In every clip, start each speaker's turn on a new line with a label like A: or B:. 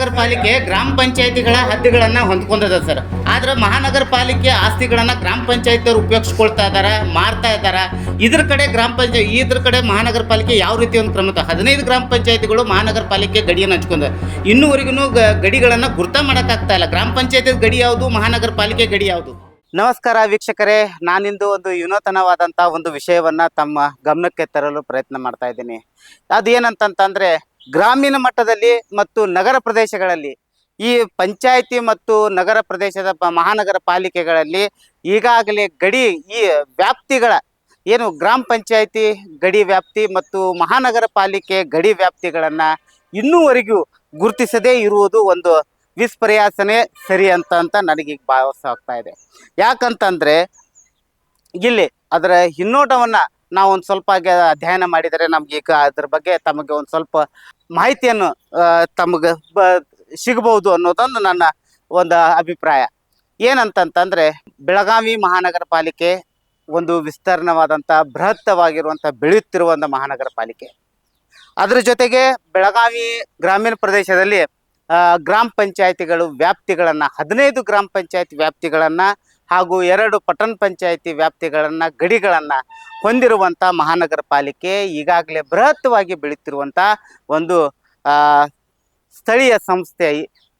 A: ಮಹಾನಗರ ಪಾಲಿಕೆ ಗ್ರಾಮ ಪಂಚಾಯತಿಗಳ ಹದ್ದುಗಳನ್ನ ಹೊಂದ್ಕೊಂಡದ ಸರ್. ಆದ್ರೆ ಮಹಾನಗರ ಪಾಲಿಕೆ ಆಸ್ತಿಗಳನ್ನ ಗ್ರಾಮ ಪಂಚಾಯತಿಯವರು ಉಪಯೋಗಿಸ್ಕೊಳ್ತಾ ಇದಾರ, ಮಾರ್ತಾ ಇದಾರ. ಇದ್ರ ಕಡೆ ಗ್ರಾಮ ಪಂಚಾಯತ್, ಇದ್ರ ಕಡೆ ಮಹಾನಗರ ಪಾಲಿಕೆ ಯಾವ ರೀತಿ ಒಂದು ಕ್ರಮ ಹದಿನೈದು ಗ್ರಾಮ ಪಂಚಾಯತಿಗಳು ಮಹಾನಗರ ಪಾಲಿಕೆ ಗಡಿಯನ್ನು ಹಂಚ್ಕೊಂಡ ಇನ್ನೂವರೆಗೂ ಗಡಿಗಳನ್ನ ಗುರ್ತ ಮಾಡೋಕ್ಕಾಗ್ತಾ ಇಲ್ಲ. ಗ್ರಾಮ ಪಂಚಾಯತಿ ಗಡಿ ಯಾವುದು ಮಹಾನಗರ ಪಾಲಿಕೆ ಗಡಿ ಯಾವುದು? ನಮಸ್ಕಾರ ವೀಕ್ಷಕರೇ. ನಾನಿಂದು ಒಂದು ವಿನೂತನವಾದಂಥ ಒಂದು ವಿಷಯವನ್ನ ತಮ್ಮ ಗಮನಕ್ಕೆ ತರಲು ಪ್ರಯತ್ನ ಮಾಡ್ತಾ ಇದ್ದೀನಿ. ಅದೇನಂತಂತಂದ್ರೆ ಗ್ರಾಮೀಣ ಮಟ್ಟದಲ್ಲಿ ಮತ್ತು ನಗರ ಪ್ರದೇಶಗಳಲ್ಲಿ, ಈ ಪಂಚಾಯಿತಿ ಮತ್ತು ನಗರ ಪ್ರದೇಶದ ಮಹಾನಗರ ಪಾಲಿಕೆಗಳಲ್ಲಿ ಈಗಾಗಲೇ ಗಡಿ, ಈ ವ್ಯಾಪ್ತಿಗಳ ಏನು ಗ್ರಾಮ ಪಂಚಾಯಿತಿ ಗಡಿ ವ್ಯಾಪ್ತಿ ಮತ್ತು ಮಹಾನಗರ ಪಾಲಿಕೆ ಗಡಿ ವ್ಯಾಪ್ತಿಗಳನ್ನು ಇನ್ನೂವರೆಗೂ ಗುರುತಿಸದೇ ಇರುವುದು ಒಂದು ವಿಸ್ಪರ್ಯಾಸನೆ ಸರಿ ಅಂತ ಅಂತ ನನಗೀಗ ಭಾವಿಸ್ತಾ ಇದೆ. ಯಾಕಂತಂದರೆ, ಇಲ್ಲಿ ಅದರ ಹಿನ್ನೋಟವನ್ನ ನಾವು ಒಂದು ಸ್ವಲ್ಪ ಅಧ್ಯಯನ ಮಾಡಿದರೆ ನಮ್ಗೆ ಈಗ ಅದ್ರ ಬಗ್ಗೆ ತಮಗೆ ಒಂದು ಸ್ವಲ್ಪ ಮಾಹಿತಿಯನ್ನು ತಮಗೆ ಬ, ಸಿಗಬಹುದು ಅನ್ನೋದೊಂದು ನನ್ನ ಒಂದು ಅಭಿಪ್ರಾಯ. ಏನಂತಂತಂದ್ರೆ, ಬೆಳಗಾವಿ ಮಹಾನಗರ ಪಾಲಿಕೆ ಒಂದು ವಿಸ್ತರಣವಾದಂಥ ಬೃಹತ್ತವಾಗಿರುವಂಥ ಬೆಳೆಯುತ್ತಿರುವಂಥ ಮಹಾನಗರ ಪಾಲಿಕೆ. ಅದರ ಜೊತೆಗೆ ಬೆಳಗಾವಿ ಗ್ರಾಮೀಣ ಪ್ರದೇಶದಲ್ಲಿ ಗ್ರಾಮ ಪಂಚಾಯತಿಗಳು ವ್ಯಾಪ್ತಿಗಳನ್ನು, ಹದಿನೈದು ಗ್ರಾಮ ಪಂಚಾಯತ್ ವ್ಯಾಪ್ತಿಗಳನ್ನು ಹಾಗೂ ಎರಡು ಪಟ್ಟಣ ಪಂಚಾಯಿತಿ ವ್ಯಾಪ್ತಿಗಳನ್ನು, ಗಡಿಗಳನ್ನು ಹೊಂದಿರುವಂಥ ಮಹಾನಗರ ಪಾಲಿಕೆ ಈಗಾಗಲೇ ಬೃಹತ್ವಾಗಿ ಬೆಳೀತಿರುವಂಥ ಒಂದು ಸ್ಥಳೀಯ ಸಂಸ್ಥೆ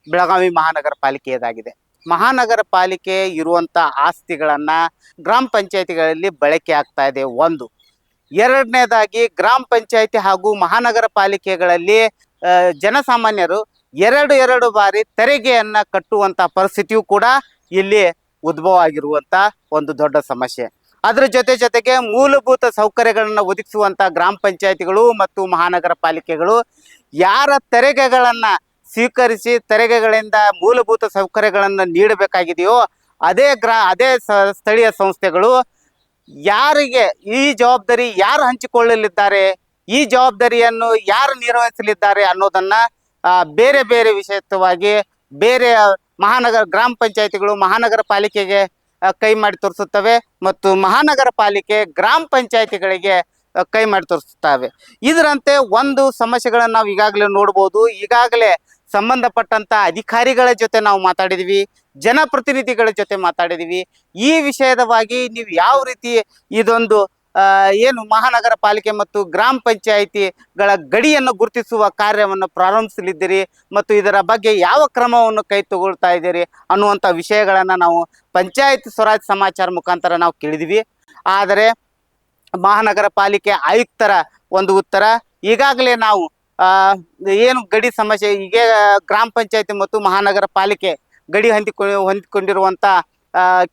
A: ಬೆಳಗಾವಿ ಮಹಾನಗರ ಪಾಲಿಕೆಯದಾಗಿದೆ. ಮಹಾನಗರ ಪಾಲಿಕೆ ಇರುವಂಥ ಆಸ್ತಿಗಳನ್ನು ಗ್ರಾಮ ಪಂಚಾಯಿತಿಗಳಲ್ಲಿ ಬಳಕೆ ಆಗ್ತಾ ಇದೆ. ಒಂದು, ಎರಡನೇದಾಗಿ ಗ್ರಾಮ ಪಂಚಾಯಿತಿ ಹಾಗೂ ಮಹಾನಗರ ಪಾಲಿಕೆಗಳಲ್ಲಿ ಜನಸಾಮಾನ್ಯರು ಎರಡು ಎರಡು ಬಾರಿ ತೆರಿಗೆಯನ್ನು ಕಟ್ಟುವಂಥ ಪರಿಸ್ಥಿತಿಯು ಕೂಡ ಇಲ್ಲಿ ಉದ್ಭವ ಆಗಿರುವಂತ ಒಂದು ದೊಡ್ಡ ಸಮಸ್ಯೆ. ಅದರ ಜೊತೆ ಜೊತೆಗೆ ಮೂಲಭೂತ ಸೌಕರ್ಯಗಳನ್ನು ಒದಗಿಸುವಂತ ಗ್ರಾಮ ಪಂಚಾಯತಿಗಳು ಮತ್ತು ಮಹಾನಗರ ಪಾಲಿಕೆಗಳು ಯಾರ ತೆರಿಗೆಗಳನ್ನ ಸ್ವೀಕರಿಸಿ ತೆರಿಗೆಗಳಿಂದ ಮೂಲಭೂತ ಸೌಕರ್ಯಗಳನ್ನು ನೀಡಬೇಕಾಗಿದೆಯೋ ಅದೇ ಗ್ರಾ, ಅದೇ ಸ್ಥಳೀಯ ಸಂಸ್ಥೆಗಳು ಯಾರಿಗೆ ಈ ಜವಾಬ್ದಾರಿ ಯಾರು ಹಂಚಿಕೊಳ್ಳಲಿದ್ದಾರೆ, ಈ ಜವಾಬ್ದಾರಿಯನ್ನು ಯಾರು ನಿರ್ವಹಿಸಲಿದ್ದಾರೆ ಅನ್ನೋದನ್ನ ಬೇರೆ ಬೇರೆ ವಿಷಯವಾಗಿ ಬೇರೆ ಮಹಾನಗರ ಗ್ರಾಮ ಪಂಚಾಯತಿಗಳು ಮಹಾನಗರ ಪಾಲಿಕೆಗೆ ಕೈ ಮಾಡಿ ತೋರಿಸುತ್ತವೆ ಮತ್ತು ಮಹಾನಗರ ಪಾಲಿಕೆ ಗ್ರಾಮ ಪಂಚಾಯತಿಗಳಿಗೆ ಕೈ ಮಾಡಿ ತೋರಿಸುತ್ತವೆ. ಇದರಂತೆ ಒಂದು ಸಮಸ್ಯೆಗಳನ್ನು ನಾವು ಈಗಾಗಲೇ ನೋಡ್ಬೋದು. ಈಗಾಗಲೇ ಸಂಬಂಧಪಟ್ಟಂತ ಅಧಿಕಾರಿಗಳ ಜೊತೆ ನಾವು ಮಾತಾಡಿದ್ವಿ, ಜನಪ್ರತಿನಿಧಿಗಳ ಜೊತೆ ಮಾತಾಡಿದ್ವಿ. ಈ ವಿಷಯದವಾಗಿ ನೀವು ಯಾವ ರೀತಿ ಇದೊಂದು ಏನು ಮಹಾನಗರ ಪಾಲಿಕೆ ಮತ್ತು ಗ್ರಾಮ ಪಂಚಾಯಿತಿಗಳ ಗಡಿಯನ್ನು ಗುರುತಿಸುವ ಕಾರ್ಯವನ್ನು ಪ್ರಾರಂಭಿಸಲಿದ್ದೀರಿ ಮತ್ತು ಇದರ ಬಗ್ಗೆ ಯಾವ ಕ್ರಮವನ್ನು ಕೈ ತಗೊಳ್ತಾ ಇದ್ದೀರಿ ಅನ್ನುವಂಥ ವಿಷಯಗಳನ್ನು ನಾವು ಪಂಚಾಯತ್ ಸ್ವರಾಜ್ ಸಮಾಚಾರ ಮುಖಾಂತರ ನಾವು ಕೇಳಿದ್ವಿ. ಆದರೆ ಮಹಾನಗರ ಪಾಲಿಕೆ ಆಯುಕ್ತರ ಒಂದು ಉತ್ತರ, ಈಗಾಗಲೇ ನಾವು ಏನು ಗಡಿ ಸಮಸ್ಯೆ, ಈಗ ಗ್ರಾಮ ಪಂಚಾಯತಿ ಮತ್ತು ಮಹಾನಗರ ಪಾಲಿಕೆ ಗಡಿ ಹೊಂದಿಕೊ, ಹೊಂದಿಕೊಂಡಿರುವಂಥ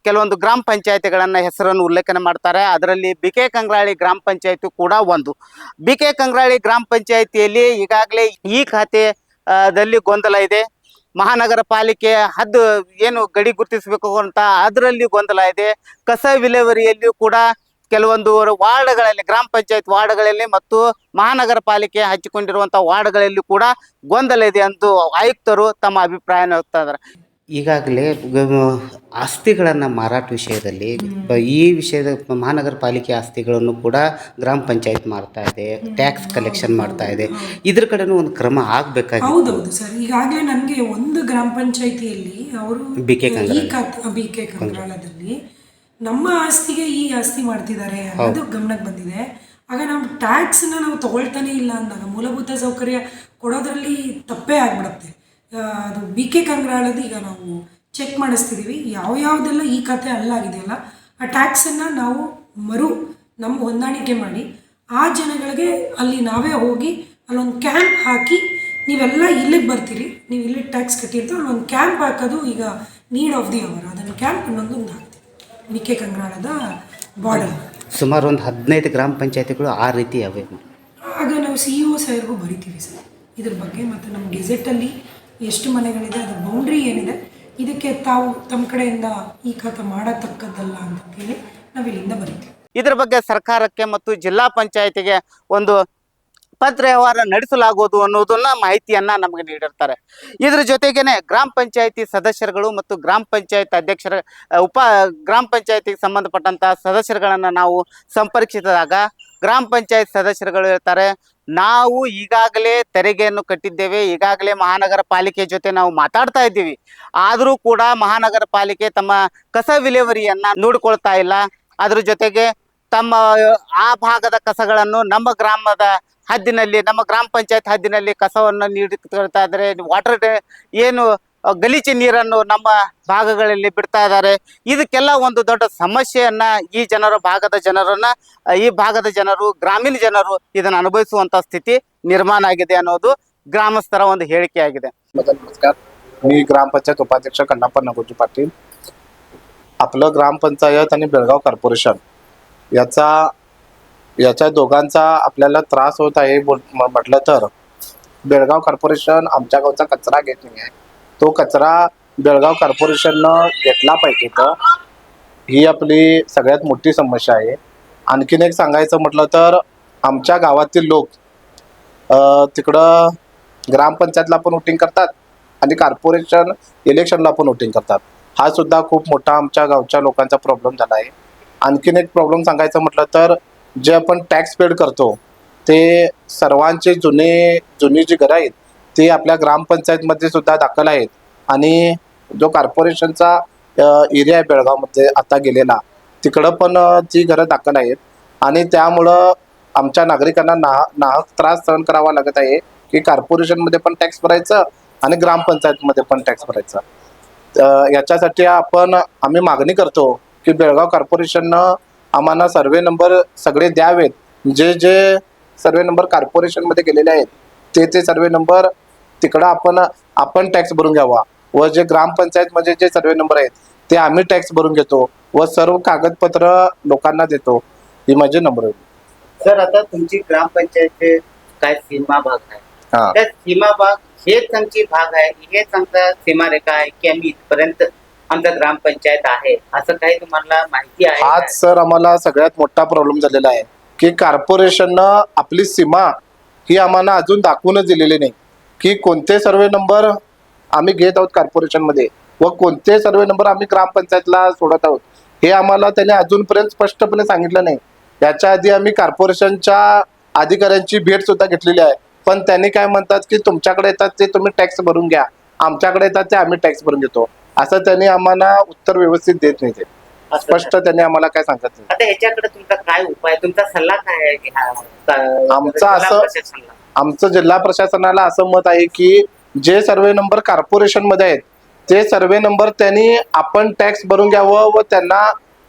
A: ಕೆಲವೊಂದು ಗ್ರಾಮ ಪಂಚಾಯತಿಗಳನ್ನ ಹೆಸರನ್ನು ಉಲ್ಲೇಖನ ಮಾಡ್ತಾರೆ. ಅದರಲ್ಲಿ ಬಿ ಕೆ ಕಂಗ್ರಾಳಿ ಗ್ರಾಮ ಪಂಚಾಯತಿ ಕೂಡ ಒಂದು. ಬಿ ಕೆ ಕಂಗ್ರಾಳಿ ಗ್ರಾಮ ಪಂಚಾಯತಿಯಲ್ಲಿ ಈಗಾಗಲೇ ಈ ಖಾತೆ ಆ, ದಲ್ಲಿ ಗೊಂದಲ ಇದೆ. ಮಹಾನಗರ ಪಾಲಿಕೆ ಹದ್ದು ಏನು ಗಡಿ ಗುರುತಿಸಬೇಕು ಅಂತ ಅದರಲ್ಲಿ ಗೊಂದಲ ಇದೆ. ಕಸ ವಿಲೇವರಿಯಲ್ಲಿಯೂ ಕೂಡ ಕೆಲವೊಂದು ವಾರ್ಡ್ಗಳಲ್ಲಿ ಗ್ರಾಮ ಪಂಚಾಯತ್ ವಾರ್ಡ್ಗಳಲ್ಲಿ ಮತ್ತು ಮಹಾನಗರ ಪಾಲಿಕೆ ಹಂಚಿಕೊಂಡಿರುವಂಥ ವಾರ್ಡ್ಗಳಲ್ಲಿ ಕೂಡ ಗೊಂದಲ ಇದೆ ಎಂದು ಆಯುಕ್ತರು ತಮ್ಮ ಅಭಿಪ್ರಾಯ ಇದ್ದಾರೆ ಈಗಾಗಲೇ ಆಸ್ತಿಗಳನ್ನು ಮಾರಾಟ ವಿಷಯದಲ್ಲಿ ಈ ವಿಷಯದ ಮಹಾನಗರ ಪಾಲಿಕೆ ಆಸ್ತಿಗಳನ್ನು ಕೂಡ ಗ್ರಾಮ ಪಂಚಾಯತ್ ಮಾಡ್ತಾ ಇದೆ ಟ್ಯಾಕ್ಸ್ ಕಲೆಕ್ಷನ್ ಮಾಡ್ತಾ ಇದೆ. ಇದ್ರ ಕಡೆನೂ ಒಂದು ಕ್ರಮ ಆಗ್ಬೇಕಾಗಿತ್ತು.
B: ಹೌದು ಹೌದು ಸರ್. ಈಗಾಗಲೇ ನನಗೆ ಒಂದು ಗ್ರಾಮ ಪಂಚಾಯತಿಯಲ್ಲಿ ಅವರು
A: ಬಿ ಕೆ
B: ಬಿ ಕೆ ಕಂಗ್ರಾಳದಲ್ಲಿ ನಮ್ಮ ಆಸ್ತಿಗೆ ಈ ಆಸ್ತಿ ಮಾಡ್ತಿದ್ದಾರೆ ಅನ್ನೋದು ಗಮನಕ್ಕೆ ಬಂದಿದೆ. ಆಗ ನಾವು ಟ್ಯಾಕ್ಸ್ನ ನಾವು ತಗೊಳ್ತಾನೆ ಇಲ್ಲ ಅಂದಾಗ ಮೂಲಭೂತ ಸೌಕರ್ಯ ಕೊಡೋದ್ರಲ್ಲಿ ತಪ್ಪೇ ಆಗ್ಬಿಡುತ್ತೆ. ಅದು ಬಿ ಕೆ ಕಂಗ್ರಾಳದ್ದು ಈಗ ನಾವು ಚೆಕ್ ಮಾಡಿಸ್ತಿದ್ದೀವಿ ಯಾವ ಯಾವುದೆಲ್ಲ ಈ ಖಾತೆ ಅಲ್ಲಾಗಿದೆಯಲ್ಲ ಆ ಟ್ಯಾಕ್ಸನ್ನು ನಾವು ಮರು ನಮ್ಮ ಹೊಂದಾಣಿಕೆ ಮಾಡಿ ಆ ಜನಗಳಿಗೆ ಅಲ್ಲಿ ನಾವೇ ಹೋಗಿ ಅಲ್ಲೊಂದು ಕ್ಯಾಂಪ್ ಹಾಕಿ ನೀವೆಲ್ಲ ಇಲ್ಲಿಗೆ ಬರ್ತೀರಿ ನೀವು ಇಲ್ಲಿ ಟ್ಯಾಕ್ಸ್ ಕಟ್ಟಿರ್ತೀವಿ ಅಲ್ಲೊಂದು ಕ್ಯಾಂಪ್ ಹಾಕೋದು ಈಗ ನೀಡ್ ಆಫ್ ದಿ ಅವರ್ ಅದನ್ನು ಕ್ಯಾಂಪ್ ಅನ್ನೋದು ಒಂದು ಹಾಕ್ತೀವಿ. ಬಿ ಕೆ ಕಂಗ್ರಾಳದ ಬಾರ್ಡರ್
A: ಸುಮಾರು ಒಂದು ಹದಿನೈದು ಗ್ರಾಮ ಪಂಚಾಯತಿಗಳು ಆ ರೀತಿ ಅವೆ
B: ಆಗ ನಾವು ಸಿ ಇ ಒ ಸರ್ಗೂ ಬರಿತೀವಿ ಸರ್. ಇದ್ರ ಬಗ್ಗೆ ಮತ್ತು ನಮ್ಮ ಗೆಜೆಟಲ್ಲಿ ಎಷ್ಟು ಮನೆಗಳಿದೆ ಅದ್ರ ಬೌಂಡ್ರಿ ಏನಿದೆ, ಇದಕ್ಕೆ ತಾವು ತಮ್ಮ ಕಡೆಯಿಂದ ಈ ಖಾತೆ ಮಾಡತಕ್ಕದ್ದಲ್ಲ ಅಂತ ಕೇಳಿ ನಾವು ಇಲ್ಲಿಂದ ಬರಿತೀವಿ.
A: ಇದರ ಬಗ್ಗೆ ಸರ್ಕಾರಕ್ಕೆ ಮತ್ತು ಜಿಲ್ಲಾ ಪಂಚಾಯತಿಗೆ ಒಂದು ಪತ್ರ ವ್ಯವಹಾರ ನಡೆಸಲಾಗುವುದು ಅನ್ನೋದನ್ನ ಮಾಹಿತಿಯನ್ನ ನಮಗೆ ನೀಡಿರ್ತಾರೆ. ಇದ್ರ ಜೊತೆಗೇನೆ ಗ್ರಾಮ ಪಂಚಾಯತಿ ಸದಸ್ಯರುಗಳು ಮತ್ತು ಗ್ರಾಮ ಪಂಚಾಯತ್ ಅಧ್ಯಕ್ಷರ ಉಪ, ಗ್ರಾಮ ಪಂಚಾಯತಿಗೆ ಸಂಬಂಧಪಟ್ಟಂತಹ ಸದಸ್ಯರುಗಳನ್ನ ನಾವು ಸಂಪರ್ಕಿಸಿದಾಗ ಗ್ರಾಮ ಪಂಚಾಯತ್ ಸದಸ್ಯರುಗಳು ಹೇಳ್ತಾರೆ ನಾವು ಈಗಾಗಲೇ ತೆರಿಗೆಯನ್ನು ಕಟ್ಟಿದ್ದೇವೆ. ಈಗಾಗಲೇ ಮಹಾನಗರ ಪಾಲಿಕೆ ಜೊತೆ ನಾವು ಮಾತಾಡ್ತಾ ಇದ್ದೀವಿ. ಆದರೂ ಕೂಡ ಮಹಾನಗರ ಪಾಲಿಕೆ ತಮ್ಮ ಕಸ ವಿಲೇವರಿಯನ್ನ ನೋಡಿಕೊಳ್ತಾ ಇಲ್ಲ. ಅದ್ರ ಜೊತೆಗೆ ತಮ್ಮ, ಆ ಭಾಗದ ಕಸಗಳನ್ನು ನಮ್ಮ ಗ್ರಾಮದ ಹದ್ದಿನಲ್ಲಿ, ನಮ್ಮ ಗ್ರಾಮ ಪಂಚಾಯತ್ ಹದ್ದಿನಲ್ಲಿ ಕಸವನ್ನು ನೀಡುತ್ತಾ ಇದ್ದಾರೆ. ವಾಟರ್ ಏನು ಗಲೀಜು ನೀರನ್ನು ನಮ್ಮ ಭಾಗಗಳಲ್ಲಿ ಬಿಡ್ತಾ ಇದ್ದಾರೆ ಇದಕ್ಕೆಲ್ಲ ಒಂದು ದೊಡ್ಡ ಸಮಸ್ಯೆಯನ್ನ ಈ ಜನರ ಭಾಗದ ಜನರನ್ನ ಅ, ಈ ಭಾಗದ ಜನರು ಗ್ರಾಮೀಣ ಜನರು ಇದನ್ನು ಅನುಭವಿಸುವಂತ ಸ್ಥಿತಿ ನಿರ್ಮಾಣ ಆಗಿದೆ ಅನ್ನೋದು ಗ್ರಾಮಸ್ಥರ ಒಂದು ಹೇಳಿಕೆಯಾಗಿದೆ
C: बदल नमस्कार मी ग्रामपंचायत उपाध्यक्ष कन्नाप्पा नगोजी पाटील आपलं ग्रामपंचायत आणि बेळगाव कॉर्पोरेशन याचा याच्या दोघांचा आपल्याला त्रास होत आहे बोल म- म्हटलं तर बेळगाव कॉर्पोरेशन आमच्या गावचा कचरा घेत नाही आहे तो कचरा बेळगाव कॉर्पोरेशननं घेतला पाहिजे तर ही आपली सगळ्यात मोठी समस्या आहे. आणखीन एक सांगायचं म्हटलं तर आमच्या गावातील लोक तिकडं ग्रामपंचायतला पण वोटिंग करतात आणि कॉर्पोरेशन इलेक्शनला पण वोटिंग करतात. हा सुद्धा खूप मोठा आमच्या गावच्या लोकांचा प्रॉब्लेम झाला आहे. आणखीन एक प्रॉब्लेम सांगायचं म्हटलं तर जे आपण टॅक्स पेड करतो ते सर्वांचे जुने जुनी जी घरं आहेत ते आपल्या ग्रामपंचायतमध्ये सुद्धा दाखल आहेत. आणि जो कॉर्पोरेशनचा एरिया आहे बेळगावमध्ये आता गेलेला तिकडं पण ती घरं दाखल आहेत. आणि त्यामुळं आमच्या नागरिकांना नाह नाहक त्रास सहन करावा लागत आहे की कॉर्पोरेशनमध्ये पण टॅक्स भरायचं आणि ग्रामपंचायतमध्ये पण टॅक्स भरायचा. याच्यासाठी आपण आम्ही मागणी करतो की बेळगाव कॉर्पोरेशननं आम्हाला सर्वे नंबर सगळे द्यावेत. जे जे सर्वे नंबर कॉर्पोरेशनमध्ये गेलेले आहेत ते ते सर्वे नंबर तिकडं आपण आपण टॅक्स भरून घ्यावा. व जे ग्रामपंचायतमध्ये जे सर्वे नंबर आहेत ते आम्ही टॅक्स भरून घेतो व सर्व कागदपत्र लोकांना देतो. ही माझी नंबर आहे
A: सर आता तुमची ग्रामपंचायतचे काय सीमा भाग आहे?
C: हा.
A: त्या सीमा भाग हेच आमची भाग आहे हेच आमचा सीमारेखा आहे की आम्ही इथपर्यंत आमचा ग्रामपंचायत आहे असं काही तुम्हाला माहिती आहे का?
C: आज सर आम्हाला सगळ्यात मोठा प्रॉब्लेम झालेला आहे की कॉर्पोरेशननं आपली सीमा ही आम्हाला अजून दाखवूनच दिलेली नाही. की कोणते सर्वे नंबर आम्ही घेत आहोत कॉर्पोरेशनमध्ये व कोणते सर्वे नंबर आम्ही ग्रामपंचायतला सोडत आहोत हे आम्हाला त्याने अजूनपर्यंत स्पष्टपणे सांगितलं नाही. याच्या आधी आम्ही कॉर्पोरेशनच्या अधिकाऱ्यांची भेट सुद्धा घेतलेली आहे. पण त्यांनी काय म्हणतात की तुमच्याकडे येतात ते तुम्ही टॅक्स भरून घ्या. आमच्याकडे येतात ते आम्ही टॅक्स भरून घेतो. असं त्यांनी आम्हाला उत्तर व्यवस्थित देत नाही स्पष्ट त्यांनी आम्हाला काय सांगत नाही.
A: आता याच्याकडे तुमचा काय उपाय तुमचा सल्ला काय आहे की हा, स-
C: आमचा असं-
A: प्रशासनाला?
C: आमचं जिल्हा प्रशासनाला असं मत आहे की जे सर्वे नंबर कॉर्पोरेशनमध्ये आहेत ते सर्वे नंबर त्यांनी आपण टॅक्स भरून घ्यावं व त्यांना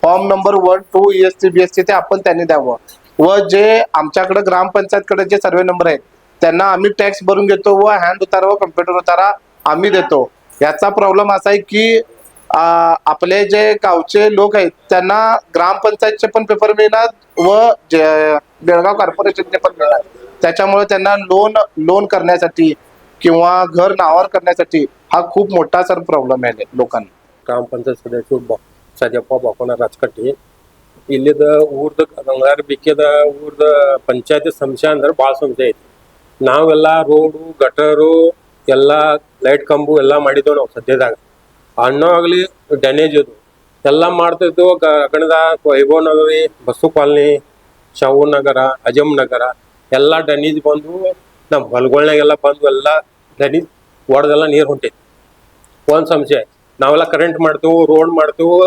C: form number one two S C B S C ते आपण त्यांनी द्यावं. व जे आमच्याकडे ग्रामपंचायतकडे जे सर्वे नंबर आहेत त्यांना आम्ही टॅक्स भरून घेतो व हँड उतारा व कम्प्युटर उतारा आम्ही देतो. याचा प्रॉब्लेम असा आहे की आपले जे गावचे लोक आहेत त्यांना ग्रामपंचायतचे पण पेपर मिळणार व जे बेळगाव कॉर्पोरेशनचे पण मिळणार. त्याच्यामुळे त्यांना लोन लोन करण्यासाठी किंवा घर नावावर करण्यासाठी हा खूप मोठा सर प्रॉब्लेम आहे लोकांना
D: ಗ್ರಾಮ ಪಂಚಾಯತ್ ಸದಸ್ಯರು ಬ ಸದ್ಯಪ್ಪ ಬಾಕೋಣ ರಾಜಕಟ್ಟಿ ಇಲ್ಲಿದ ಊರ್ದ ಗಂಗಾರ ಬಿಕ್ಕಿದ ಊರ್ದ ಪಂಚಾಯತಿ ಸಮಸ್ಯೆ ಅಂದ್ರೆ ಭಾಳ ಸಮಸ್ಯೆ ಐತಿ ನಾವೆಲ್ಲ ರೋಡು ಗಟರು ಎಲ್ಲ ಲೈಟ್ ಕಂಬು ಎಲ್ಲ ಮಾಡಿದ್ದೇವೆ ನಾವು ಸದ್ಯದಾಗ ಅಣ್ಣ ಆಗಲಿ ಡ್ಯಾನೇಜ್ ಅದು ಎಲ್ಲ ಮಾಡ್ತಿದ್ದು ಗಗನದ ವೈಭವ್ ನಗರಿ ಬಸ್ಸು ಕಾಲನಿ ಶಾವು ನಗರ ಅಜಮ್ ನಗರ ಎಲ್ಲ ಡ್ಯಾನೇಜ್ ಬಂದು ನಮ್ಮ ಹೊಲಗಳ್ನಾಗೆಲ್ಲ ಬಂದು ಎಲ್ಲ ಡ್ಯಾನೇಜ್ ಹೊಡೆದೆಲ್ಲ ನೀರು ಹೊಂಟೈತಿ. ಒಂದು ಸಮಸ್ಯೆ ನಾವೆಲ್ಲ ಕರೆಂಟ್ ಮಾಡ್ತೇವೆ ರೋಡ್ ಮಾಡ್ತೇವೆ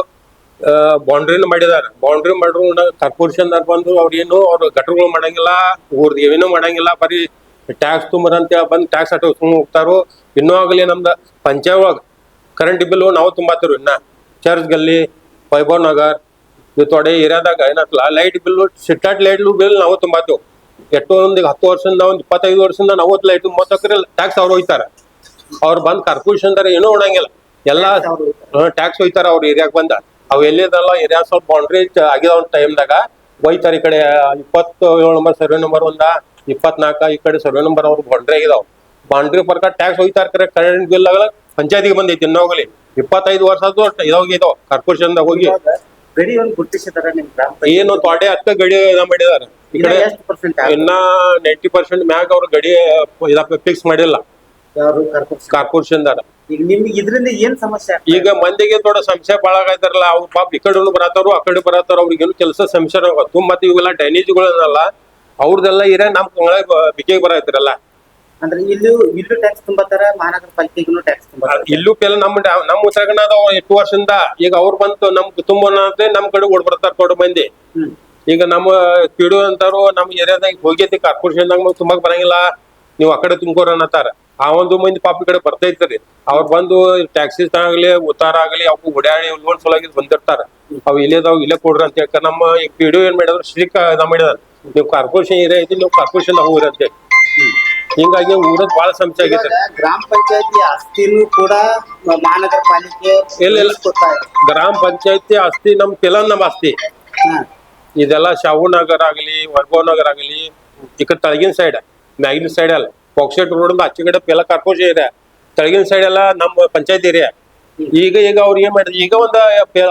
D: ಬೌಂಡ್ರಿನ ಮಾಡಿದಾರೆ. ಬೌಂಡ್ರಿ ಮಾಡ್ರು ಕಾರ್ಪೊರೇಷನ್ದಾರ್ ಬಂದು ಅವ್ರೇನು, ಅವ್ರು ಗಟ್ರಗಳು ಮಾಡಂಗಿಲ್ಲ, ಊರ್ದು ಏನೂ ಮಾಡಂಗಿಲ್ಲ, ಬರೀ ಟ್ಯಾಕ್ಸ್ ತುಂಬರಂತ ಬಂದು ಟ್ಯಾಕ್ಸ್ ಅಟ್ಟು ತುಂಬ ಹೋಗ್ತಾರೋ. ಇನ್ನೂ ಆಗಲಿ ನಮ್ದು ಪಂಚಾಯತ್ ಕರೆಂಟ್ ಬಿಲ್ಲು ನಾವು ತುಂಬಾತಿರು ಇನ್ನ. ಚರ್ಚ್ ಗಲ್ಲಿ, ವೈಭವ್ ನಗರ್, ಇದು ತೊಡೆ ಏರಿಯಾದಾಗ ಏನಾಗ್ತಲ್ಲ ಲೈಟ್ ಬಿಲ್ಲು ಸಿಟ್ಟಾಟ್ ಲೈಟ್ ಬಿಲ್ ನಾವು ತುಂಬಾತೇವೆ. ಎಷ್ಟೋ ಒಂದು ಹತ್ತು ವರ್ಷದಿಂದ ಒಂದು ಇಪ್ಪತ್ತೈದು ವರ್ಷದಿಂದ ನಲ್ವತ್ತು ಲೈಟ್ ಮೂವತ್ತಕ್ಕರೆ ಟ್ಯಾಕ್ಸ್ ಅವ್ರು ಹೋಯ್ತಾರೆ. ಅವ್ರು ಬಂದ್ ಕಾರ್ಪೊರೇಷನ್ದಾರ ಏನೂ ಉಣಂಗಿಲ್ಲ. ಎಲ್ಲ ಟ್ಯಾಕ್ಸ್ ಹೋಯ್ತಾರ. ಅವ್ರ ಏರಿಯಾಕ್ ಬಂದ. ಅವ್ ಎಲ್ಲಿದಲ್ಲ ಏರಿಯಾ ಸ್ವಲ್ಪ ಬೌಂಡ್ರಿ ಆಗಿದ ಒಂದ್ ಟೈಮ್ದಾಗ ಹೋಯ್ತಾರೆ ಈ ಕಡೆ ಇಪ್ಪತ್ತು ಏಳು ನಂಬರ್ ಸರ್ವೆ ನಂಬರ್ ಒಂದ ಇಪ್ಪತ್ನಾಲ್ಕ ಈ ಕಡೆ ಸರ್ವೆ ನಂಬರ್ ಅವ್ರ ಬೌಂಡ್ರಿ ಆಗಿದಾವ್. ಬೌಂಡ್ರಿ ಪ್ರಕಾರ ಟ್ಯಾಕ್ಸ್ ಹೋಯ್ತಾರ ಕರೆ ಕರೆಂಟ್ ಬಿಲ್ ಆಗಲ್ಲ ಪಂಚಾಯತಿಗೆ ಬಂದೈತಿ ಇನ್ನೋಗಲಿ. ಇಪ್ಪತ್ತೈದು ವರ್ಷದ್ದು ಇದಾವ ಕಾರ್ಪೊರೇಷನ್ದಾಗ ಹೋಗಿ.
A: ಗಡಿ ಒಂದು ಗುರುತಿಸಿದಾರೆ ನಿಮ್ ಗ್ರಾಮ
D: ಏನು ತೊಡೆ ಹತ್ತ ಗಡಿ ಇದ ಮಾಡಿದಾರ. ಈ ಕಡೆ
A: ಎಷ್ಟು ಪರ್ಸೆಂಟ್
D: ಇನ್ನ ನೈಂಟಿ ಪರ್ಸೆಂಟ್ ಮ್ಯಾಗ ಅವ್ರ ಗಡಿ ಫಿಕ್ಸ್ ಮಾಡಿಲ್ಲ. ಕಾರ್ಪೊರೇಷನ್ದಾರ.
A: ಈಗ ನಿಮ್ಗೆ ಇದರಿಂದ ಏನ್ ಸಮಸ್ಯೆ
D: ಈಗ ಮಂದಿಗೆ ದೊಡ್ಡ ಸಮಸ್ಯೆ ಬಹಳ ಆಗೈತಾರಲ್ಲ ಅವ್ರು ಪಾಪ ಈ ಕಡೆ ಬರತ್ತಾರು ಆ ಕಡೆ ಬರತ್ತಾರ ಅವ್ರಿಗೇನು ಕೆಲಸ ಸಮಸ್ಯೆ ತುಂಬ ಮತ್ತೆ ಇವೆಲ್ಲ ಡ್ರೈನೇಜ್ಗಳನ್ನಲ್ಲ ಅವ್ರದೆಲ್ಲ ಇರ ನಮ್ ಕಂಗಳ ಬಿಕೆಗೆ ಬರತ್ತಿರಲ್ಲ
A: ಅಂದ್ರೆ ಇಲ್ಲೂ ಇಲ್ಲೂ ಟ್ಯಾಕ್ಸ್ ತುಂಬತ್ತಾರ ಮಹಾನಗರ ಪಾಲಿಕೆಗೂ ಟ್ಯಾಕ್ಸ್
D: ಇಲ್ಲೂ ನಮ್ಮ ಅದಾವ ಎಷ್ಟು ವರ್ಷದಿಂದ ಈಗ ಅವ್ರು ಬಂತು ನಮ್ ಕುಟುಂಬ ನಮ್ ಕಡೆ ಓಡ್ ಬರ್ತಾರ ಕೊಡು ಮಂದಿ. ಈಗ ನಮ್ಮ ಪಿಡು ಅಂತಾರು ನಮ್ ಏರಿಯಾದಾಗ ಹೋಗೈತಿ ಕಾರ್ಪೊರೇಷನ್ದಾಗ ತುಂಬಾ ಬರಂಗಿಲ್ಲ. ನೀವು ಆ ಕಡೆ ತುಂಬ್ಕೋರ ಅನ್ನತಾರ ಆ ಒಂದು ಮಂದಿ ಪಾಪ ಕಡೆ ಬರ್ತೈತ್ರಿ. ಅವ್ರು ಬಂದು ಟ್ಯಾಕ್ಸಿ ಆಗ್ಲಿ ಉತ್ತಾರ ಆಗ್ಲಿ ಅವು ಓಡಾಡಿ ಲೋನ್ ಸಲುವಾಗಿ ಬಂದಿರ್ತಾರ. ಅವ್ ಇಲ್ಲೇದಾವ್ ಇಲ್ಲೇ ಕೊಡ್ರಿ ಅಂತ ಹೇಳ್ತಾರೆ ನಮ್ಮ ಪಿಡು ಏನ್ ಮಾಡಿದ್ರು ಶ್ರೀಕ ಮಾಡಿದಾರ. ನೀವು ಕಾರ್ಪೊರೇಷನ್ ಏರಿಯಾ ಐತಿ ನೀವು ಕಾರ್ಪೊರೇಷನ್ ಹೋಗ್ರಿ ಅಂತ ಹೇಳಿ. ಹಿಂಗಾಗಿ ಊರದ್ ಬಹಳ ಸಮಸ್ಯೆ
A: ಆಗಿದೆ ಗ್ರಾಮ ಪಂಚಾಯತಿ ಆಸ್ತಿನೂ ಕೂಡ ಮಹಾನಗರ ಪಾಲಿಕೆ
D: ಇಲ್ಲ, ಇಲ್ಲ. ಗ್ರಾಮ ಪಂಚಾಯತಿ ಆಸ್ತಿ ನಮ್ ಕೆಲವೊಂದ್ ನಮ್ ಆಸ್ತಿ. ಇದೆಲ್ಲ ಶಾವು ನಗರ ಆಗಲಿ ವೈಭವ್ ನಗರ ಆಗಲಿ ಈ ಕಡೆ ತಳಗಿನ ಸೈಡ್ ಮ್ಯಾಗಿನ ಸೈಡ್ ಅಲ್ಲ. ಪಾಕ್ಸೆಟ್ ರೋಡ್ ಆಚೆ ಕಡೆ ಎಲ್ಲ ಇದೆ ಏರಿಯಾ ತಳಗಿನ ಸೈಡ್ ಎಲ್ಲ ನಮ್ಮ ಪಂಚಾಯತ್ ಏರಿಯಾ ಈಗ ಈಗ ಅವ್ರು ಏನ್ ಮಾಡಿದ್ರು? ಈಗ ಒಂದ್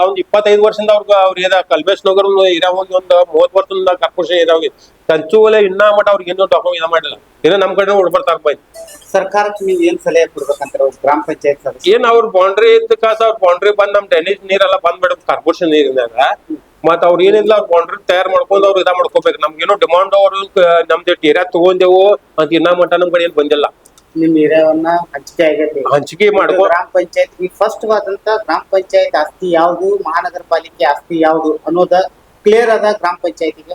D: ಒಂದ್ ಇಪ್ಪತ್ತೈದು ವರ್ಷದಿಂದ ಅವ್ರಿಗೆ ಅವ್ರ ಏನ ಕಲ್ಬೇಶ್ ನಗರ್ ಏರಿಯಾ ಹೋಗಿ ಒಂದ್ ಮೂವತ್ ವರ್ಷದಿಂದ ಕಾರ್ಪೊರೇಷನ್ ಏರಿಯಾ ಹೋಗಿ. ಕಂಚುವಲೆ ಇನ್ನ ಮಟ್ಟ ಅವ್ರಿಗೆ ಏನೋ ಡಾಕ್ಯುಮೆಂಟ್ ಇದ ಮಾಡಿಲ್ಲ. ಏನೋ ನಮ್ ಕಡೆ ಓಡ್ಬರ್ತಾರ ಬೈ.
A: ಸರ್ಕಾರಕ್ಕೆ ನೀವು ಏನ್ ಸಲಹೆ ಕೊಡ್ಬೇಕಂತ ಗ್ರಾಮ ಪಂಚಾಯತ್
D: ಏನ್ ಅವ್ರ ಬೌಂಡ್ರಿ ಇದ್ದ ಕಾಸ ಅವ್ರ ಬೌಂಡ್ರಿ ಬಂದ್ ನಮ್ ಡ್ರೈನೇಜ್ ನೀರೆಲ್ಲ ಬಂದ್ ಬಿಡ ಕಾರ್ಪೊರೇಷನ್ ನೀರಿನಾಗ ಮತ್ತ ಅವ್ರ ಏನಿಲ್ಲ ಅವ್ರ ಬೌಂಡ್ರಿ ತಯಾರ್ ಮಾಡ್ಕೊಂಡು ಅವ್ರು ಇದ ಮಾಡ್ಕೋಬೇಕು. ನಮ್ಗೇನೋ ಡಿಮಾಂಡ್ ಅವ್ರು ನಮ್ದು ಏರಿಯಾ ತಗೊಂಡೆವು ಅಂತ ಇನ್ನ ಮಟ್ಟ ನಮ್ ಕಡೆ ಏನ್ ಬಂದಿಲ್ಲ.
A: ನಿಮ್ ಏರಿಯಾವನ್ನ ಹಂಚಿಕೆ ಆಗೈತಿ.
D: ಹಂಚಿಕೆ ಮಾಡ್ಕೊ
A: ಗ್ರಾಮ ಪಂಚಾಯತ್ ಈ ಫಸ್ಟ್ ಆದಂತ ಗ್ರಾಮ ಪಂಚಾಯತ್ ಆಸ್ತಿ ಯಾವ್ದು ಮಹಾನಗರ ಪಾಲಿಕೆ ಆಸ್ತಿ ಯಾವ್ದು ಅನ್ನೋದ ಕ್ಲಿಯರ್ ಅದ ಗ್ರಾಮ ಪಂಚಾಯತಿಗೆ.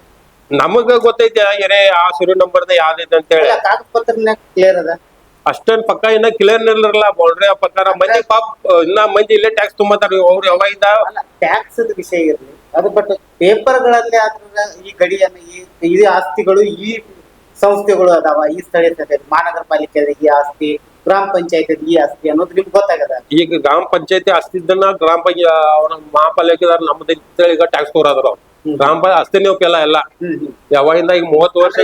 D: ನಮಗ ಗೊತ್ತೈತಿ ಏರೇ ಆ ಸಿರು ನಂಬರ್ ಯಾವ್ದೈತಿ ಅಂತ ಹೇಳಿ.
A: ಕಾಗದ ಪತ್ರನ್ಯಾಗ ಕ್ಲಿಯರ್ ಅದ.
D: ಅಷ್ಟೇನ್ ಪಕ್ಕ ಇನ್ನ ಕ್ಲಿಯರ್ ಇರಲ್ಲ ಬೌಂಡ್ರಿ ಪ್ರಕಾರ ಮಂದಿ ಪಾಪ್ ಇನ್ನ ಮಂದಿ ಇಲ್ಲೇ ಟ್ಯಾಕ್ಸ್ ತುಂಬತಾರ ಅವ್ರು ಯಾವಾಗ
A: ಇದ್ದ ಟ್ಯಾಕ್ಸ್ ವಿಷಯ ಇರಲಿ. ಅದು ಬಟ್ ಪೇಪರ್ಗಳಲ್ಲಿ ಆದ್ರ ಈ ಗಡಿಯನ್ನ ಈ ಆಸ್ತಿಗಳು ಈ ಸಂಸ್ಥೆಗಳು ಅದಾವ ಈ ಸ್ಥಳೀಯ ಮಹಾನಗರ ಪಾಲಿಕೆ ಈ ಆಸ್ತಿ ಗ್ರಾಮ ಪಂಚಾಯತ್ ಈ ಆಸ್ತಿ ಅನ್ನೋದು ನಿಮ್ಗೆ ಗೊತ್ತಾಗದ?
D: ಈಗ ಗ್ರಾಮ ಪಂಚಾಯತಿ ಅಸ್ತಿದ್ದನ್ನ ಗ್ರಾಮ ಪಂಚಾಯ ಅವ್ರ ಮಹಾಪಾಲಿಕೆದಾರ ನಮ್ದು ಈಗ ಟ್ಯಾಕ್ಸ್ ತೋರಾದ್ರು ಗ್ರಾಮ ಪಂಚಾಯತ್ ಆಸ್ತಿ ನೀವು ಕೆಲ ಎಲ್ಲ ಯಾವಾಗಿಂದ ಈಗ ಮೂವತ್ತು ವರ್ಷ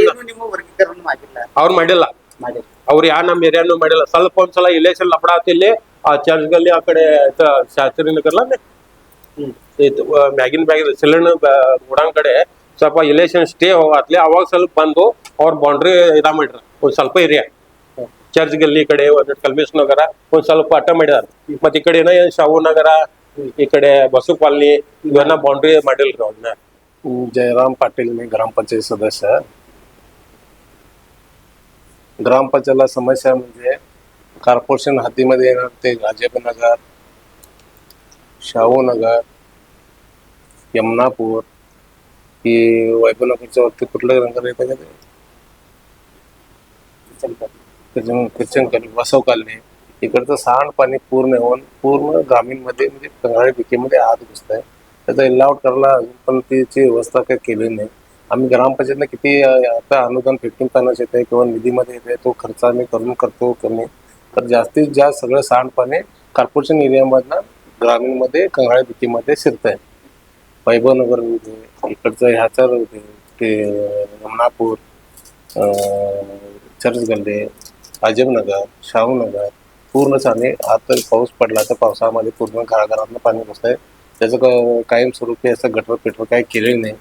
A: ವರ್ಗೀಕರಣ ಆಗಿಲ್ಲ
D: ಅವ್ರು ಮಾಡಿಲ್ಲ.
A: ಮಾಡಿ
D: ಅವ್ರು ಯಾ ನಮ್ಮ ಏರಿಯಾನು ಮಾಡಿಲ್ಲ. ಸ್ವಲ್ಪ ಒಂದ್ಸಲ ಇಲೇಷನ್ ಲಪಡ ಇಲ್ಲಿ ಆ ಚರ್ಚ್ ಗಲ್ಲಿ ಆ ಕಡೆ ಶಾಸ್ತ್ರಿ ನಗರ್ಲ ಮ್ಯಾಗಿನ ಬ್ಯಾಗ್ ಸಿಲಿಂಡರ್ ಗುಡಾಂಗ್ ಕಡೆ ಸ್ವಲ್ಪ ಇಲೇಷನ್ ಸ್ಟೇ ಹೋಗತ್ಲಿ ಅವಾಗ ಸ್ವಲ್ಪ ಬಂದು ಅವ್ರ ಬೌಂಡ್ರಿ ಇದ ಮಾಡ್ರ ಒಂದ್ ಸ್ವಲ್ಪ ಏರಿಯಾ ಚರ್ಚ್ ಗಲ್ಲಿ ಈ ಕಡೆ ಒಂದ್ ಕಲ್ಮೇಶ್ ನಗರ ಒಂದ್ ಸ್ವಲ್ಪ ಅಟ್ಟ ಮಾಡಿದಾರ ಮತ್ ಈ ಕಡೆ ಏನೋ ಶಾಹು ನಗರ ಈ ಕಡೆ ಬಸು ಕಾಲನಿ ಇವೆಲ್ಲ ಬೌಂಡ್ರಿ ಮಾಡಿಲ್ರಿ ಅವ್ರನ್ನ
E: जयराम पाटील मी ग्रामपंचायत सदस्य ग्रामपंचायतला समस्या म्हणजे कॉर्पोरेशन हद्दीमध्ये येणार ते राजेबनगर शाहूनगर यमुनापूर की वैभवनगरच्या वरती कुठला रंग येतं का ते त्याच्यामुळे ख्रिश्चन कॉलनी वसव कॉलनी. इकडचं सांडपाणी पूर्ण येऊन पूर्ण ग्रामीणमध्ये म्हणजे कंगाळी पिकेमध्ये आत घुसत आहे त्याचा इल्लावट करायला अजून पण त्याची व्यवस्था काही केली नाही. आम्ही ग्रामपंचायतनं किती आता अनुदान फिफ्टीन येत आहे किंवा निधीमध्ये येत आहे तो खर्च आम्ही करून करतो कमी. तर जास्तीत जास्त सगळं सांडपाणी कॉर्पोरेशन एरियामधनं ग्रामीणमध्ये कंगाळी पिकेमध्ये शिरत आहे वैभवनगर दे इकडचं ह्याचं होते ते रमणापूर चर्चगल्ले अजबनगर शाहूनगर पूर्णच आणि आता पाऊस पडला तर पावसामध्ये पूर्ण घराघरातनं पाणी घुसत आहे त्याचं क- कायमस्वरूपी असं गटर पेटर काही केलेलं नाही.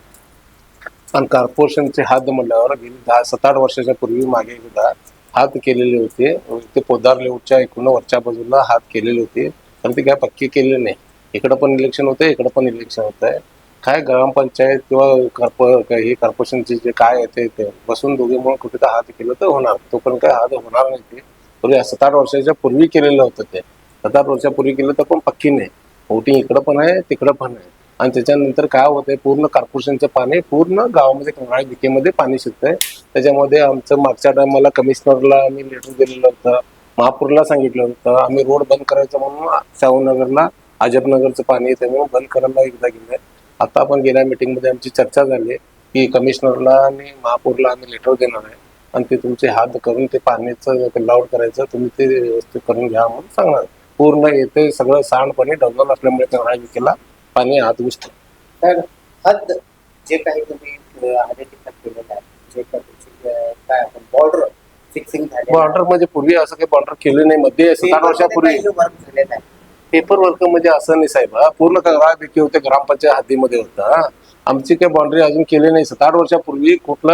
E: आणि कॉर्पोरेशनचे हात म्हणल्यावर गेली दहा सात आठ वर्षाच्या पूर्वी मागे एकदा हात केलेले होते. ते पोदार लेऊटच्या इकडून वरच्या बाजूला हात केलेले होते. पण ते काय पक्के केलेले नाही. इकडं पण इलेक्शन होतं इकडं पण इलेक्शन होत आहे काय ग्रामपंचायत किंवा कॉर्पो हे कॉर्पोरेशनचे जे काय येते ते- बसून दोघे म्हणून कुठे तर हात केलं तर होणार. तो पण काय हात होणार नाही ते. पूर्वी सात आठ वर्षाच्या पूर्वी केलेलं होतं ते. सात आठ वर्षापूर्वी केलं तर पण पक्की नाही. वोटिंग इकडं पण आहे तिकडं पण आहे. आणि त्याच्यानंतर काय होतंय पूर्ण कॉर्पोरेशनचं पाणी पूर्ण गावामध्ये कंगाळी दिकेमध्ये पाणी शिरतंय. त्याच्यामध्ये आमचं मागच्या टायमाला कमिशनरला आम्ही लेटर दिलेलं होतं. महापूरला सांगितलं होतं. आम्ही रोड बंद करायचं म्हणून शाहूनगरला अजबनगरचं पाणी येते म्हणून बंद करायला एकदा गेलंय. आता आपण गेल्या मीटिंगमध्ये आमची चर्चा झाली की कमिशनरला आणि महापूरला आम्ही लेटर देणार आहे आणि ते तुमचे हात करून ते पाण्याचं लाऊड करायचं तुम्ही ते व्यवस्थित करून घ्या म्हणून सांगणार. पूर्ण येते सगळं सांडपाणी डबल असल्यामुळे कंगाळी विकेला पाणी आत घुसतं.
A: तर हद जे काही तुम्ही आयडेंटिफाय केलेलं आहे जे काही तुमची, अं, काय आपण बॉर्डर फिक्सिंग झाले
E: बॉर्डर म्हणजे पूर्वी असं काही बॉर्डर केलं नाही मध्ये सात वर्षापूर्वी.
A: वर्क झालेलं आहे.
E: पेपर वर्क म्हणजे असं नाही साहेब पूर्ण कंगळापैकी होते ग्रामपंचायत हद्दीमध्ये होता. आमची काही बाउंड्री अजून केली नाही. सात आठ वर्षापूर्वी कुठलं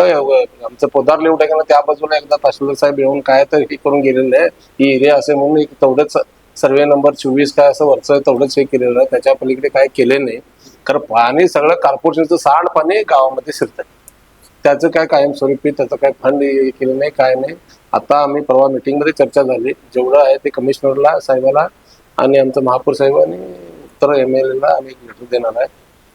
E: आमचं पोदार लेवट आहे का ना, त्या बाजूला एकदा तहसीलदार साहेब येऊन काय तर हे करून गेलेलं आहे. ही एरिया असे म्हणून एक तेवढंच सर्वे नंबर चोवीस काय असं वरचं तेवढंच हे केलेलं आहे. त्याच्या पलीकडे काय केले नाही. कारण पाणी सगळं कॉर्पोरेशनचं सांड पाणी गावामध्ये शिरतंय. त्याचं काय कायमस्वरूपी त्याचं काय फंड केलं नाही काय नाही. आता आम्ही परवा मीटिंगमध्ये चर्चा झाली. जेवढं आहे ते कमिशनरला साहेबाला आणि आमचं महापौर साहेब आणि उत्तर एम एल ला आम्ही लेटर देणार आहे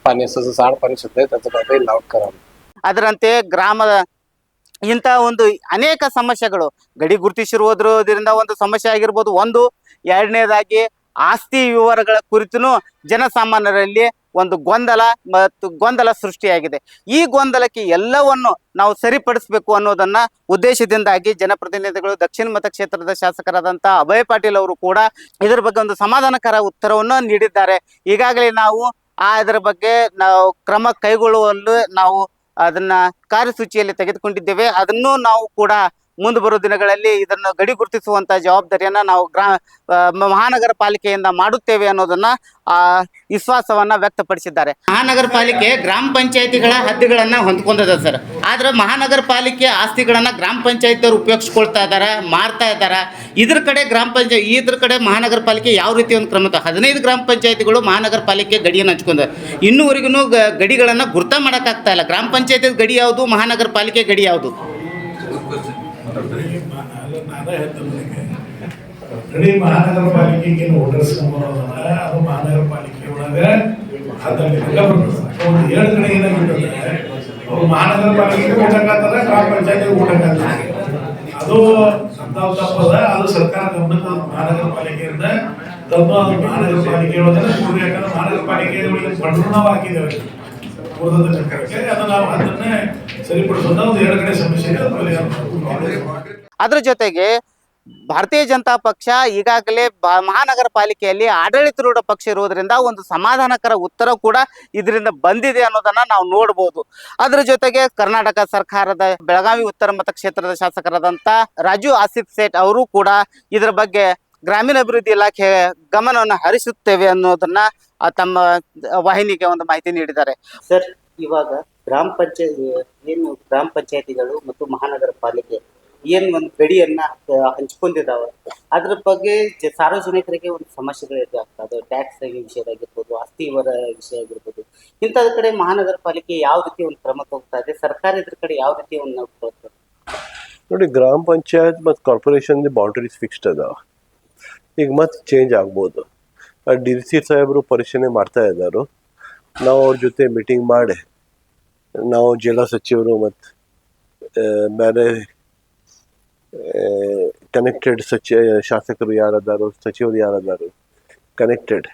E: पाणी असं साड पाणी सुद्धा आहे त्याचं काय लावट करावं
A: ಅದರಂತೆ ಗ್ರಾಮದ ಇಂಥ ಒಂದು ಅನೇಕ ಸಮಸ್ಯೆಗಳು ಗಡಿ ಗುರುತಿಸಿರುವುದರಿಂದ ಒಂದು ಸಮಸ್ಯೆ ಆಗಿರ್ಬೋದು ಒಂದು ಎರಡನೇದಾಗಿ ಆಸ್ತಿ ವಿವರಗಳ ಕುರಿತು ಜನಸಾಮಾನ್ಯರಲ್ಲಿ ಒಂದು ಗೊಂದಲ ಮತ್ತು ಗೊಂದಲ ಸೃಷ್ಟಿಯಾಗಿದೆ. ಈ ಗೊಂದಲಕ್ಕೆ ಎಲ್ಲವನ್ನು ನಾವು ಸರಿಪಡಿಸಬೇಕು ಅನ್ನೋದನ್ನ ಉದ್ದೇಶದಿಂದಾಗಿ ಜನಪ್ರತಿನಿಧಿಗಳು ದಕ್ಷಿಣ ಮತಕ್ಷೇತ್ರದ ಶಾಸಕರಾದಂತಹ ಅಭಯ್ ಪಾಟೀಲ್ ಅವರು ಕೂಡ ಇದರ ಬಗ್ಗೆ ಒಂದು ಸಮಾಧಾನಕರ ಉತ್ತರವನ್ನು ನೀಡಿದ್ದಾರೆ. ಈಗಾಗಲೇ ನಾವು ಆ ಇದರ ಬಗ್ಗೆ ನಾವು ಕ್ರಮ ಕೈಗೊಳ್ಳುವಲ್ಲೂ ನಾವು ಅದನ್ನ ಕಾರ್ಯಸೂಚಿಯಲ್ಲಿ ತೆಗೆದುಕೊಂಡಿದ್ದೇವೆ. ಅದನ್ನು ನಾವು ಕೂಡ ಮುಂದೆ ಬರೋ ದಿನಗಳಲ್ಲಿ ಇದನ್ನು ಗಡಿ ಗುರುತಿಸುವಂತ ಜವಾಬ್ದಾರಿಯನ್ನ ನಾವು ಗ್ರಾ ಮಹಾನಗರ ಪಾಲಿಕೆಯಿಂದ ಮಾಡುತ್ತೇವೆ ಅನ್ನೋದನ್ನ, ಆ, ವಿಶ್ವಾಸವನ್ನ ವ್ಯಕ್ತಪಡಿಸಿದ್ದಾರೆ. ಮಹಾನಗರ ಪಾಲಿಕೆ ಗ್ರಾಮ ಪಂಚಾಯತಿಗಳ ಹದ್ದುಗಳನ್ನ ಹೊಂದ್ಕೊಂಡದ ಸರ್. ಆದ್ರೆ ಮಹಾನಗರ ಪಾಲಿಕೆ ಆಸ್ತಿಗಳನ್ನ ಗ್ರಾಮ ಪಂಚಾಯತಿಯವರು ಉಪಯೋಗಿಸ್ಕೊಳ್ತಾ ಇದ್ದಾರೆ ಮಾರ್ತಾ ಇದ್ದಾರೆ ಇದ್ರ ಕಡೆ ಗ್ರಾಮ ಪಂಚಾಯತ್ ಇದ್ರ ಕಡೆ ಮಹಾನಗರ ಪಾಲಿಕೆ ಯಾವ ರೀತಿ ಒಂದು ಕ್ರಮ ಹದಿನೈದು ಗ್ರಾಮ ಪಂಚಾಯತಿಗಳು ಮಹಾನಗರ ಪಾಲಿಕೆ ಗಡಿಯನ್ನು ಹಂಚ್ಕೊಂಡ ಇನ್ನೂವರೆಗೂ ಗಡಿಗಳನ್ನ ಗುರ್ತ ಮಾಡೋಕ್ಕಾಗ್ತಾ ಇಲ್ಲ. ಗ್ರಾಮ ಪಂಚಾಯತಿ ಗಡಿ ಯಾವುದು, ಮಹಾನಗರ ಪಾಲಿಕೆ ಗಡಿ ಯಾವುದು?
F: ನಾನೇ ಹೇಳ್ತೇನೆ ನಿನಗೆ. ಇಡೀ ಮಹಾನಗರ ಪಾಲಿಕೆಗೆ ಓಡರ್ಸ್ಕೊಂಬರೋದಲ್ಲ ಅದು ಮಹಾನಗರ ಪಾಲಿಕೆ ಒಳಗೆ ಅವ್ರು ಎರಡು ಕಡೆ ಏನಾಗಿರ್ತದೆ ಅವ್ರು ಮಹಾನಗರ ಪಾಲಿಕೆಗೆ ಊಟಕ್ಕಾಗ್ತದೆ ಗ್ರಾಮ ಪಂಚಾಯತಿಗೆ ಊಟಕ್ಕಾಗ್ತದೆ ಅದು ನಾವು ತಪ್ಪದ ಅದು ಸರ್ಕಾರ ಗಮನಕ್ಕೆ ಮಹಾನಗರ ಪಾಲಿಕೆಯಿಂದ ತಮ್ಮ ಮಹಾನಗರ ಪಾಲಿಕೆ ಒಳಗೆ ಕೊಡ್ರಿ ಯಾಕಂದ್ರೆ ಮಹಾನಗರ ಪಾಲಿಕೆ ಒಳಗೆ ನಾವು ಹಾಕಿದ್ದೇವೆ ಅದನ್ನ ನಾವು ಅದನ್ನೇ ಸರಿಪಡಿಸೋದು ಒಂದು ಎರಡು ಕಡೆ ಸಮಸ್ಯೆ ಇದೆ ಪರಿಹಾರ
A: ಅದ್ರ ಜೊತೆಗೆ ಭಾರತೀಯ ಜನತಾ ಪಕ್ಷ ಈಗಾಗಲೇ ಬ- ಮಹಾನಗರ ಪಾಲಿಕೆಯಲ್ಲಿ ಆಡಳಿತಾರೂಢ ಪಕ್ಷ ಇರುವುದರಿಂದ ಒಂದು ಸಮಾಧಾನಕರ ಉತ್ತರ ಕೂಡ ಇದರಿಂದ ಬಂದಿದೆ ಅನ್ನೋದನ್ನ ನಾವು ನೋಡಬಹುದು ಅದ್ರ ಜೊತೆಗೆ ಕರ್ನಾಟಕ ಸರ್ಕಾರದ ಬೆಳಗಾವಿ ಉತ್ತರ ಮತಕ್ಷೇತ್ರದ ಶಾಸಕರಾದಂತ ರಾಜು ಆಸಿಫ್ ಸೇಠ್ ಅವರು ಕೂಡ ಇದರ ಬಗ್ಗೆ ಗ್ರಾಮೀಣಾಭಿವೃದ್ಧಿ ಇಲಾಖೆ ಗಮನವನ್ನು ಹರಿಸುತ್ತೇವೆ ಅನ್ನೋದನ್ನ ತಮ್ಮ ವಾಹಿನಿಗೆ ಒಂದು ಮಾಹಿತಿ ನೀಡಿದ್ದಾರೆ. ಸರ್ ಇವಾಗ ಗ್ರಾಮ ಪಂಚಾಯತ್, ಏನು ಗ್ರಾಮ ಪಂಚಾಯತಿಗಳು ಮತ್ತು ಮಹಾನಗರ ಪಾಲಿಕೆ ಏನು ಒಂದು ಗಡಿಯನ್ನ ಹಂಚ್ಕೊಂಡಿದ್ದಾವೆ ಅದ್ರ ಬಗ್ಗೆ ಸಾರ್ವಜನಿಕರಿಗೆ ಒಂದು ಸಮಸ್ಯೆಗಳು ಎದುರಾಗ್ತದೆ ಟ್ಯಾಕ್ಸ್ ವಿಷಯದಾಗಿರ್ಬೋದು ಆಸ್ತಿ ವರ ವಿಷಯ ಆಗಿರ್ಬೋದು. ಇಂಥದ್ರ ಕಡೆ ಮಹಾನಗರ ಪಾಲಿಕೆ ಯಾವ ರೀತಿ ಒಂದು ಕ್ರಮ ತಗೋತಾ ಇದೆ? ಸರ್ಕಾರ ಇದ್ರ ಕಡೆ ಯಾವ ರೀತಿ ಒಂದು ನೋಡ್ಕೊಳ್ತದೆ
G: ನೋಡಿ, ಗ್ರಾಮ ಪಂಚಾಯತ್ ಮತ್ತು ಕಾರ್ಪೊರೇಷನ್ ಬೌಂಡ್ರೀಸ್ ಫಿಕ್ಸ್ಡ್ ಅದ. ಈಗ ಮತ್ತೆ ಚೇಂಜ್ ಆಗ್ಬೋದು. ಡಿ ಸಿ ಸಾಹೇಬರು ಪರಿಶೀಲನೆ ಮಾಡ್ತಾ ಇದ್ದಾರೆ ನಾವು ಅವ್ರ ಜೊತೆ ಮೀಟಿಂಗ್ ಮಾಡಿ. ನಾವು ಜಿಲ್ಲಾ ಸಚಿವರು ಮತ್ತು ಬೇರೆ ಕನೆಕ್ಟೆಡ್ ಸಚಿವ ಶಾಸಕರು ಯಾರದಾರು ಸಚಿವರು ಯಾರದಾರು ಕನೆಕ್ಟೆಡ್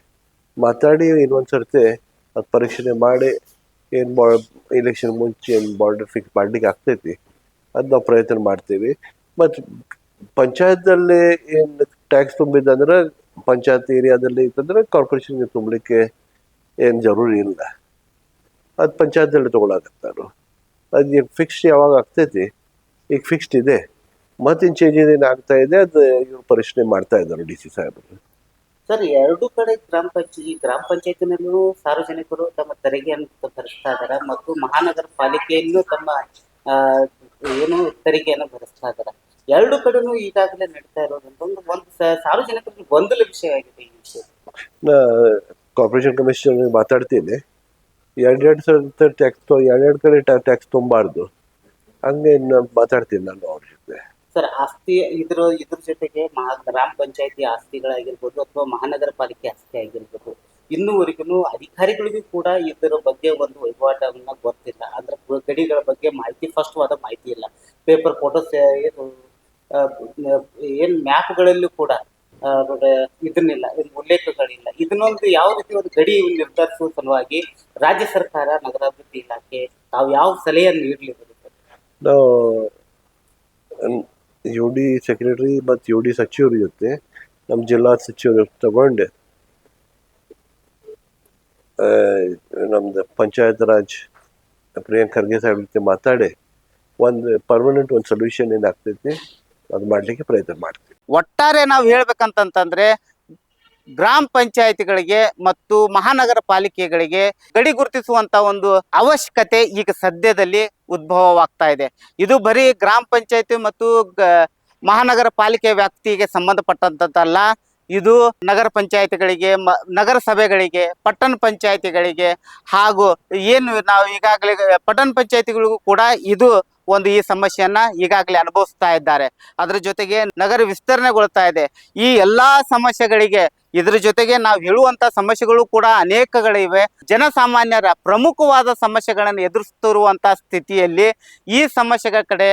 G: ಮಾತಾಡಿ ಇನ್ನೊಂದು ಸರ್ತಿ ಅದು ಪರೀಕ್ಷೆ ಮಾಡಿ ಏನು ಬಾ ಇಲೆಕ್ಷನ್ ಮುಂಚೆ ಏನು ಬಾರ್ಡರ್ ಫಿಕ್ಸ್ ಮಾಡ್ಲಿಕ್ಕೆ ಆಗ್ತೈತಿ, ಅದು ನಾವು ಪ್ರಯತ್ನ ಮಾಡ್ತೀವಿ. ಮತ್ತು ಪಂಚಾಯತ್ದಲ್ಲಿ ಏನು ಟ್ಯಾಕ್ಸ್ ತುಂಬಿದಂದ್ರೆ ಪಂಚಾಯತ್ ಏರಿಯಾದಲ್ಲಿ ಇತ್ತಂದ್ರೆ ಕಾರ್ಪೊರೇಷನ್ಗೆ ತುಂಬಲಿಕ್ಕೆ ಏನು ಜರೂರಿ ಇಲ್ಲ. ಅದು ಪಂಚಾಯತ್ದಲ್ಲಿ ತೊಗೊಳಕತ್ತಾರು ಅದು ಈಗ ಫಿಕ್ಸ್ ಯಾವಾಗ ಆಗ್ತೈತಿ ಈಗ ಫಿಕ್ಸ್ಡ್ ಇದೆ. ಮತ್ತಿನ್ ಚೇಂಜ್ ಏನು ಆಗ್ತಾ ಇದೆ ಅದು ಇವರು ಪರಿಶೀಲನೆ ಮಾಡ್ತಾ ಇದ್ದಾರೆ ಡಿ ಸಿ ಸಾಹೇಬರು.
A: ಸರ್ ಎರಡು ಕಡೆ ಗ್ರಾಮ ಪಂಚಾಯತಿ ಗ್ರಾಮ ಪಂಚಾಯತಿನಲ್ಲೂ ಸಾರ್ವಜನಿಕರು ತಮ್ಮ ತೆರಿಗೆಯನ್ನು ಭರಿಸ್ತಾ ಇದ್ದಾರೆ ಮತ್ತು ಮಹಾನಗರ ಪಾಲಿಕೆಯಲ್ಲೂ ತಮ್ಮ ಏನು ತೆರಿಗೆಯನ್ನು ಭರಿಸ್ತಾ ಇದ್ದಾರೆ. ಎರಡು ಕಡೆನೂ ಈಗಾಗಲೇ ನಡೀತಾ ಇರೋದ್ರಿಂದ ಒಂದು ಒಂದು ಸಾರ್ವಜನಿಕರಿಗೆ ಗೊಂದಲ ವಿಷಯ ಆಗಿದೆ ಈ ವಿಷಯ.
G: ಕಾರ್ಪೊರೇಷನ್ ಕಮಿಷನರ್ ಮಾತಾಡ್ತೀನಿ. ಎರಡೆರಡು ಸಲ ಟ್ಯಾಕ್ಸ್ ಎರಡೆರಡು ಕಡೆ ಟ್ಯಾಕ್ಸ್ ತುಂಬಾರ್ದು. ಹಂಗೆ ಮಾತಾಡ್ತೀನಿ ನಾನು ಅವ್ರ ಜೊತೆ.
A: ಸರ್, ಆಸ್ತಿ ಇದ್ರ ಇದ್ರ ಜೊತೆಗೆ ಗ್ರಾಮ ಪಂಚಾಯತಿ ಆಸ್ತಿಗಳಾಗಿರ್ಬೋದು ಅಥವಾ ಮಹಾನಗರ ಪಾಲಿಕೆ ಆಸ್ತಿ ಆಗಿರ್ಬೋದು, ಇನ್ನೂವರೆಗೂ ಅಧಿಕಾರಿಗಳಿಗೂ ಕೂಡ ಇದರ ಬಗ್ಗೆ ಒಂದು ವಹಿವಾಟನ್ನ ಗೊತ್ತಿಲ್ಲ. ಅಂದ್ರೆ ಗಡಿಗಳ ಬಗ್ಗೆ ಮಾಹಿತಿ ಸ್ಪಷ್ಟವಾದ ಮಾಹಿತಿ ಇಲ್ಲ. ಪೇಪರ್ ಫೋಟೋಸ್ ಏನು ಮ್ಯಾಪ್ ಮ್ಯಾಪ್ಗಳಲ್ಲೂ ಕೂಡ ಇದನ್ನಿಲ್ಲ ಉಲ್ಲೇಖಗಳಿಲ್ಲ. ಇದನ್ನೊಂದು ಯಾವ ರೀತಿ ಒಂದು ಗಡಿ ನಿರ್ಧರಿಸುವ ಸಲುವಾಗಿ ರಾಜ್ಯ ಸರ್ಕಾರ, ನಗರಾಭಿವೃದ್ಧಿ ಇಲಾಖೆ ತಾವು ಯಾವ ಸಲಹೆಯನ್ನು ನೀಡಲಿ
G: ನಾವು ಯು ಡಿ ಸೆಕ್ರೆಟರಿ ಮತ್ತು ಯು ಡಿ ಸಚಿವರ ಜೊತೆ ನಮ್ಮ ಜಿಲ್ಲಾ ಸಚಿವರು ತಗೊಂಡೆ. ನಮ್ದು ಪಂಚಾಯತ್ ರಾಜ್ ಪ್ರಿಯಾಂಕ್ ಖರ್ಗೆ ಸಾಹೇಬ್ ಜೊತೆ ಮಾತಾಡಿ. ಒಂದು ಪರ್ಮನೆಂಟ್ ಒಂದು ಸೊಲ್ಯೂಷನ್ ಏನಾಗ್ತೈತಿ ಅದು ಮಾಡಲಿಕ್ಕೆ ಪ್ರಯತ್ನ ಮಾಡ್ತೀವಿ.
A: ಒಟ್ಟಾರೆ ನಾವು ಹೇಳ್ಬೇಕಂತಂತಂದ್ರೆ ಗ್ರಾಮ ಪಂಚಾಯತಿಗಳಿಗೆ ಮತ್ತು ಮಹಾನಗರ ಪಾಲಿಕೆಗಳಿಗೆ ಗಡಿ ಗುರುತಿಸುವಂತ ಒಂದು ಅವಶ್ಯಕತೆ ಈಗ ಸದ್ಯದಲ್ಲಿ ಉದ್ಭವವಾಗ್ತಾ ಇದೆ. ಇದು ಬರೀ ಗ್ರಾಮ ಪಂಚಾಯತಿ ಮತ್ತು ಮಹಾನಗರ ಪಾಲಿಕೆ ವ್ಯಾಪ್ತಿಗೆ ಸಂಬಂಧಪಟ್ಟಂತದ್ದಲ್ಲ ಇದು ನಗರ ಪಂಚಾಯತಿಗಳಿಗೆ ನಗರ ಸಭೆಗಳಿಗೆ, ಪಟ್ಟಣ ಪಂಚಾಯತಿಗಳಿಗೆ ಹಾಗೂ ಏನು ನಾವು ಈಗಾಗಲೇ, ಪಟ್ಟಣ ಪಂಚಾಯತಿಗಳಿಗೂ ಕೂಡ ಇದು ಒಂದು ಈ ಸಮಸ್ಯೆಯನ್ನ ಈಗಾಗಲೇ ಅನುಭವಿಸ್ತಾ ಇದ್ದಾರೆ. ಅದರ ಜೊತೆಗೆ ನಗರ ವಿಸ್ತರಣೆಗೊಳ್ತಾ ಇದೆ. ಈ ಎಲ್ಲಾ ಸಮಸ್ಯೆಗಳಿಗೆ, ಇದರ ಜೊತೆಗೆ ನಾವು ಹೇಳುವಂತ ಸಮಸ್ಯೆಗಳು ಕೂಡ ಅನೇಕಗಳಿವೆ. ಜನಸಾಮಾನ್ಯರ ಪ್ರಮುಖವಾದ ಸಮಸ್ಯೆಗಳನ್ನು ಎದುರಿಸುತ್ತಿರುವಂತ ಸ್ಥಿತಿಯಲ್ಲಿ ಈ ಸಮಸ್ಯೆಗಳ ಕಡೆ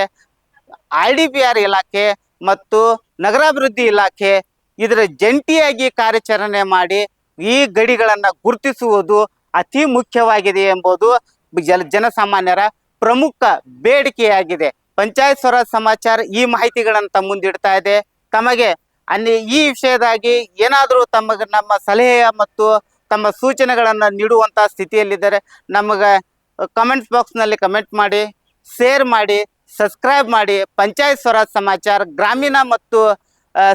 A: ಡಿ ಆರ್ ಇಲಾಖೆ ಮತ್ತು ನಗರಾಭಿವೃದ್ಧಿ ಇಲಾಖೆ ಇದರ ಜಂಟಿಯಾಗಿ ಕಾರ್ಯಾಚರಣೆ ಮಾಡಿ ಈ ಗಡಿಗಳನ್ನು ಗುರುತಿಸುವುದು ಅತಿ ಮುಖ್ಯವಾಗಿದೆ ಎಂಬುದು ಜನ ಜನಸಾಮಾನ್ಯರ ಪ್ರಮುಖ ಬೇಡಿಕೆಯಾಗಿದೆ. ಪಂಚಾಯತ್ ಸ್ವರಾಜ್ ಸಮಾಚಾರ ಈ ಮಾಹಿತಿಗಳನ್ನ ಮುಂದಿಡ್ತಾ ಇದೆ. ತಮಗೆ ಅಲ್ಲಿ ಈ ವಿಷಯದಾಗಿ ಏನಾದರೂ ತಮಗೆ ನಮ್ಮ ಸಲಹೆಯ ಮತ್ತು ತಮ್ಮ ಸೂಚನೆಗಳನ್ನು ನೀಡುವಂತ ಸ್ಥಿತಿಯಲ್ಲಿದ್ದರೆ ನಮಗೆ ಕಮೆಂಟ್ಸ್ ಬಾಕ್ಸ್ನಲ್ಲಿ ಕಮೆಂಟ್ ಮಾಡಿ ಶೇರ್ ಮಾಡಿ ಸಬ್ಸ್ಕ್ರೈಬ್ ಮಾಡಿ ಪಂಚಾಯತ್ ಸ್ವರಾಜ್ ಸಮಾಚಾರ ಗ್ರಾಮೀಣ ಮತ್ತು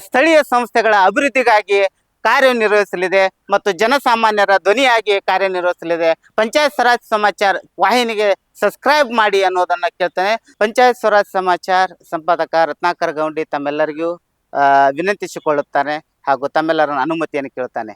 A: ಸ್ಥಳೀಯ ಸಂಸ್ಥೆಗಳ ಅಭಿವೃದ್ಧಿಗಾಗಿ ಕಾರ್ಯನಿರ್ವಹಿಸಲಿದೆ ಮತ್ತು ಜನಸಾಮಾನ್ಯರ ಧ್ವನಿಯಾಗಿ ಕಾರ್ಯನಿರ್ವಹಿಸಲಿದೆ. ಪಂಚಾಯತ್ ಸ್ವರಾಜ್ ಸಮಾಚಾರ ವಾಹಿನಿಗೆ ಸಬ್ಸ್ಕ್ರೈಬ್ ಮಾಡಿ ಅನ್ನೋದನ್ನ ಕೇಳ್ತೇನೆ. ಪಂಚಾಯತ್ ಸ್ವರಾಜ್ ಸಮಾಚಾರ ಸಂಪಾದಕ ರತ್ನಾಕರ್ ಗೌಂಡಿ ತಮ್ಮೆಲ್ಲರಿಗೂ ವಿನಂತಿಸಿಕೊಳ್ಳುತ್ತಾನೆ ಹಾಗೂ ತಮ್ಮೆಲ್ಲರ ಅನುಮತಿಯನ್ನು ಕೇಳ್ತಾನೆ.